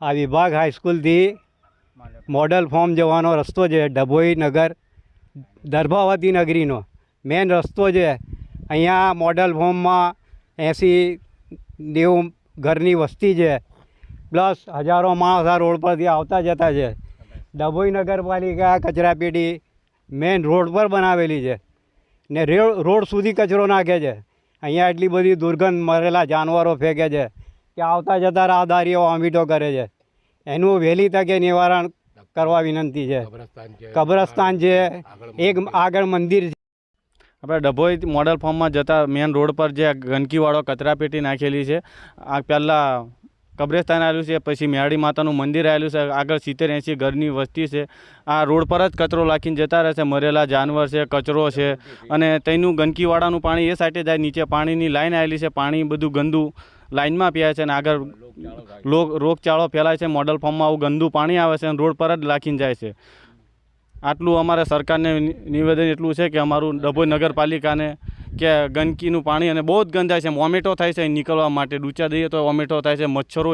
આ વિભાગ હાઈસ્કૂલથી model form જવાનો રસ્તો છે, ડભોઈ નગર, દર્ભાવતી નગરીનો. મેન રસ્તો છે, અહીંયા મોડલ ફોર્મમાં એંસી નેવું ઘરની વસ્તી છે. પ્લસ હજારો માણસ આ રોડ પરથી આવતા જતા છે. ડભોઈ નગરપાલિકા કચરાપેટી મેન રોડ પર બનાવેલી છે. ને રોડ સુધી કચરો નાખે છે. અહીંયા એટલી બધી દુર્ગંધ મરેલા જાનવરો ફેંકે છે. કે આવતા જતા રાહદારીઓ વોમિટો કરે છે. એનું વહેલી તકે નિવારણ કરવા વિનંતી છે. કબ્રસ્તાન છે એક આગળ મંદિર છે. આપણે ડભોઈ મોડલ ફોર્મમાં જતા મેન રોડ પર જે ગંદકીવાળો કચરાપેટી નાખેલી છે. આ પહેલાં કબ્રસ્તાન આવેલું છે, પછી મેહાડી માતાનું મંદિર આવેલું છે, આગળ સિત્તેર એંસી ઘરની વસ્તી છે. આ રોડ પર જ કચરો લાખીને જતા રહે છે, મરેલા જાનવર છે, કચરો છે અને તેનું ગંદકીવાળાનું પાણી એ સાઈડે જાય, નીચે પાણીની લાઈન આવેલી છે, પાણી બધું ગંદુ લાઈનમાં પીવાય છે અને આગળ રોગ રોગચાળો ફેલાય છે, મોડલ ફોર્મમાં આવું ગંદુ પાણી આવે છે અને રોડ પર જ લાખીને જાય છે. આટલું અમારે સરકારને નિવેદન એટલું છે કે અમારું ડભોઈ નગરપાલિકાને કે ગંદકીનું પાણી અને બહુ જ ગંધાય છે. વોમેટો થાય છે નીકળવા માટે. ડૂચા દઈએ તો વોમેટો થાય છે. મચ્છરો